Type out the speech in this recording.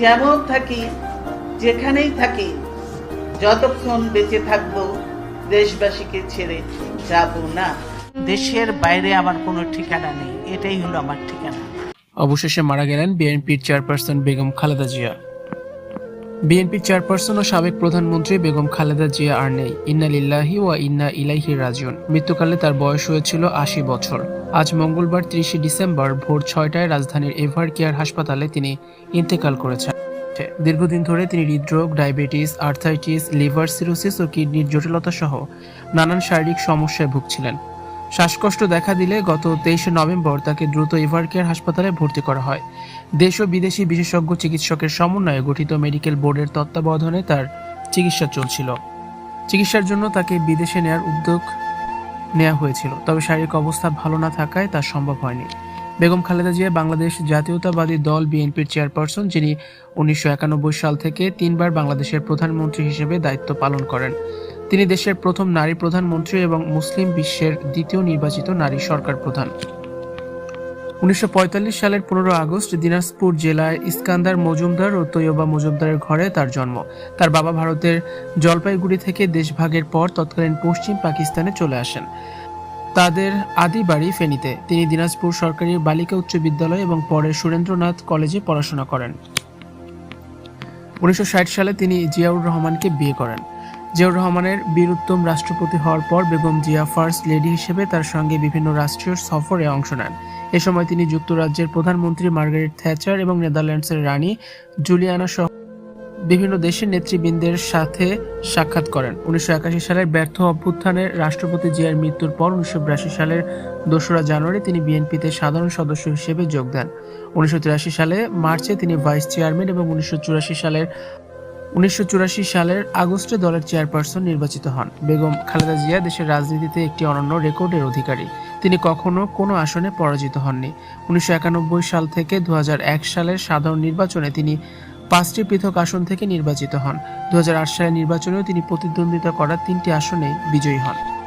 যেমন থাকি যেখানেই থাকি যতক্ষণ বেঁচে থাকব দেশবাসীকে ছেড়ে যাব না। দেশের বাইরে আমার কোনো ঠিকানা নেই এটাই হলো আমার ঠিকানা। অবশেষে মারা গেলেন বিএনপির চেয়ারপারসন বেগম খালেদা জিয়া। বিএনপির চেয়ারপারসন ও সাবেক প্রধানমন্ত্রী বেগম খালেদা জিয়া আর নেই। ইন্না লিল্লাহি ওয়া ইন্না ইলাইহি রাজিউন। মৃত্যুকালে তার বয়স হয়েছিল আশি বছর। আজ মঙ্গলবার ত্রিশে ডিসেম্বর ভোর ছয়টায় রাজধানীর এভার কেয়ার হাসপাতালে তিনি ইন্তেকাল করেছেন। দীর্ঘদিন ধরে তিনি হৃদরোগ, ডায়াবেটিস, আর্থাইটিস, লিভার সিরোসিস ও কিডনির জটিলতা সহ নানান শারীরিক সমস্যায় ভুগছিলেন। শ্বাসকষ্ট দেখা দিলে গত তেইশে নভেম্বর তাকে দ্রুত এভারকেয়ার হাসপাতালে ভর্তি করা হয়। দেশ ও বিদেশি বিশেষজ্ঞ চিকিৎসকের সমন্বয়ে গঠিত মেডিকেল বোর্ডের তত্ত্বাবধানে তার চিকিৎসা চলছিল। চিকিৎসার জন্য তাকে বিদেশে নেয়ার উদ্যোগ নেওয়া হয়েছিল, তবে শারীরিক অবস্থা ভালো না থাকায় তা সম্ভব হয়নি। বেগম খালেদা জিয়া বাংলাদেশ জাতীয়তাবাদী দল বিএনপির চেয়ারপারসন, যিনি উনিশশো একানব্বই সাল থেকে তিনবার বাংলাদেশের প্রধানমন্ত্রী হিসেবে দায়িত্ব পালন করেন। তিনি দেশের প্রথম নারী প্রধানমন্ত্রী এবং মুসলিম বিশ্বের দ্বিতীয় নির্বাচিত নারী সরকার প্রধান। উনিশশো পঁয়তাল্লিশ সালের পনেরো আগস্ট দিনাজপুর জেলায় ইস্কান্দার মজুমদার ও তৈয়বা মজুমদারের ঘরে তার জন্ম। তার বাবা ভারতের জলপাইগুড়ি থেকে দেশভাগের পর তৎকালীন পশ্চিম পাকিস্তানে চলে আসেন। তাদের আদি বাড়ি ফেনীতে। তিনি দিনাজপুর সরকারি বালিকা উচ্চ বিদ্যালয় এবং পরে সুরেন্দ্রনাথ কলেজে পড়াশোনা করেন। উনিশশো ষাট সালে তিনি জিয়াউর রহমানকে বিয়ে করেন। জিয়াউর রহমানের বীরুত্তম রাষ্ট্রপতি হওয়ার পর বেগম জিয়া ফার্স্ট লেডি হিসেবে তার সঙ্গে বিভিন্ন রাষ্ট্রীয় সফরে অংশ নেন। এ সময় তিনি যুক্তরাজ্যের প্রধানমন্ত্রী মার্গারেট থ্যাচার এবং নেদারল্যান্ডসের রানী জুলিয়ানা সহ বিভিন্ন দেশের নেতৃবৃন্দের সাথে সাক্ষাৎ করেন। উনিশশো একাশি সালের ব্যর্থ অভ্যুত্থানের রাষ্ট্রপতি জিয়ার মৃত্যুর পর উনিশশো বিরাশি সালের দোসরা জানুয়ারি তিনি বিএনপিতে সাধারণ সদস্য হিসেবে যোগ দেন। উনিশশো তিরাশি সালে মার্চে তিনি ভাইস চেয়ারম্যান এবং উনিশশো চুরাশি সালের, উনিশশো চুরাশি সালের আগস্টে দলের চেয়ারপারসন নির্বাচিত হন। বেগম খালেদা জিয়া দেশের রাজনীতিতে একটি অনন্য রেকর্ডের অধিকারী। তিনি কখনো কোনো আসনে পরাজিত হননি। উনিশশো একানব্বই সাল থেকে দু হাজার এক সালের সাধারণ নির্বাচনে তিনি পাঁচটি পৃথক আসন থেকে নির্বাচিত হন। দু হাজার আট সালের নির্বাচনেও তিনি প্রতিদ্বন্দ্বিতা করা তিনটি আসনে বিজয়ী হন।